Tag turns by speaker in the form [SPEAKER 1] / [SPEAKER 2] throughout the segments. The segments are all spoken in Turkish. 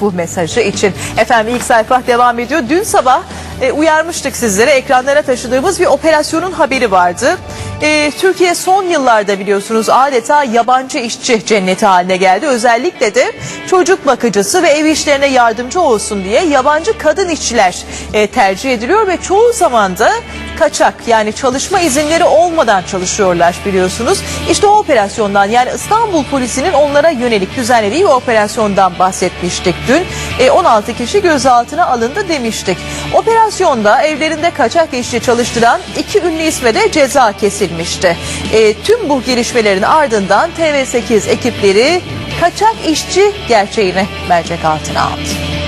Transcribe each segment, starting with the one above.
[SPEAKER 1] bu mesajı için. Efendim ilk sayfa devam ediyor. Dün sabah e, uyarmıştık sizlere ekranlara taşıdığımız bir operasyonun haberi vardı. E, Türkiye son yıllarda biliyorsunuz adeta yabancı işçi cenneti haline geldi. Özellikle de çocuk bakıcısı ve ev işlerine yardımcı olsun diye yabancı kadın işçiler e, tercih ediliyor ve çoğu zaman da kaçak yani çalışma izinleri olmadan çalışıyorlar biliyorsunuz. İşte o operasyondan yani İstanbul polisinin onlara yönelik düzenlediği bir operasyondan bahsetmiştik dün. E, 16 kişi gözaltına alındı demiştik. Operasyonda evlerinde kaçak işçi çalıştıran iki ünlü isme de ceza kesilmişti. E, tüm bu gelişmelerin ardından TV8 ekipleri kaçak işçi gerçeğini mercek altına aldı.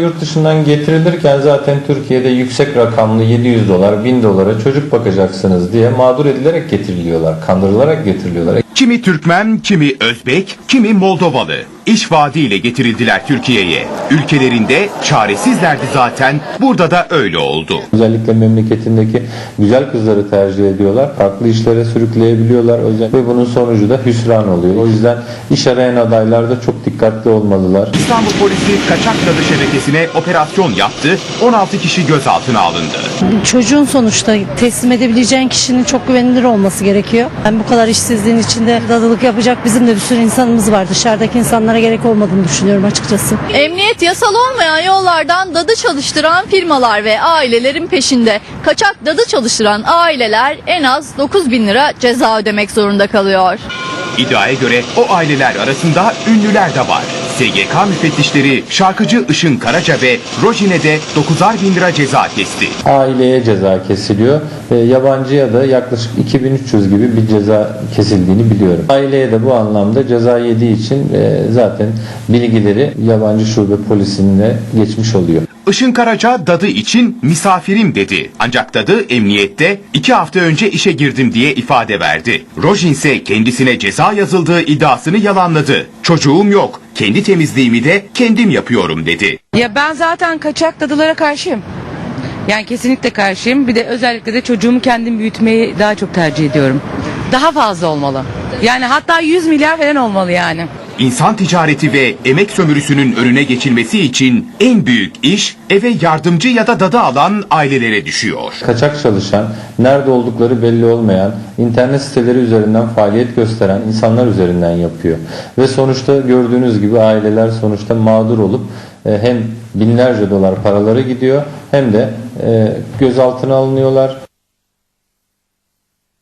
[SPEAKER 2] Yurt dışından getirilirken zaten Türkiye'de yüksek rakamlı 700 dolar, 1000 dolara çocuk bakacaksınız diye mağdur edilerek getiriliyorlar, kandırılarak getiriliyorlar.
[SPEAKER 3] Kimi Türkmen, kimi Özbek, kimi Moldovalı. İş vaadiyle getirildiler Türkiye'ye. Ülkelerinde çaresizlerdi zaten. Burada da öyle oldu.
[SPEAKER 2] Özellikle memleketindeki güzel kızları tercih ediyorlar. Farklı işlere sürükleyebiliyorlar özel ve bunun sonucu da hüsran oluyor. O yüzden iş arayan adaylar da çok dikkatli olmalılar.
[SPEAKER 3] İstanbul polisi kaçak dadı şebekesine operasyon yaptı. 16 kişi gözaltına alındı.
[SPEAKER 4] Çocuğun sonuçta teslim edebileceğin kişinin çok güvenilir olması gerekiyor. Ben bu kadar işsizliğin içinde dadılık yapacak bizim de bir sürü insanımız var. Dışarıdaki insanlara gerek olmadığını düşünüyorum açıkçası.
[SPEAKER 5] Emniyet yasal olmayan yollardan dadı çalıştıran firmalar ve ailelerin peşinde. Kaçak dadı çalıştıran aileler en az 9 bin lira ceza ödemek zorunda kalıyor.
[SPEAKER 3] İddiaya göre o aileler arasında ünlüler de var. SGK müfettişleri şarkıcı Işın Karaca ve Rojin'e de 9'ar bin lira ceza kesti.
[SPEAKER 2] Aileye ceza kesiliyor. E, yabancıya da yaklaşık 2300 gibi bir ceza kesildiğini biliyorum. Aileye de bu anlamda ceza yediği için e, zaten bilgileri yabancı şube polisine geçmiş oluyor.
[SPEAKER 3] Işın Karaca dadı için misafirim dedi. Ancak dadı emniyette iki hafta önce işe girdim diye ifade verdi. Rojin ise kendisine ceza yazıldığı iddiasını yalanladı. Çocuğum yok, kendi temizliğimi de kendim yapıyorum dedi.
[SPEAKER 6] Ya ben zaten kaçak dadılara karşıyım. Yani kesinlikle karşıyım. Bir de özellikle de çocuğumu kendim büyütmeyi daha çok tercih ediyorum. Daha fazla olmalı. Yani hatta 100 milyar falan olmalı yani.
[SPEAKER 3] İnsan ticareti ve emek sömürüsünün önüne geçilmesi için en büyük iş eve yardımcı ya da dadı alan ailelere düşüyor.
[SPEAKER 2] Kaçak çalışan, nerede oldukları belli olmayan, internet siteleri üzerinden faaliyet gösteren insanlar üzerinden yapıyor. Ve sonuçta gördüğünüz gibi aileler sonuçta mağdur olup e, hem binlerce dolar paraları gidiyor hem de e, gözaltına alınıyorlar.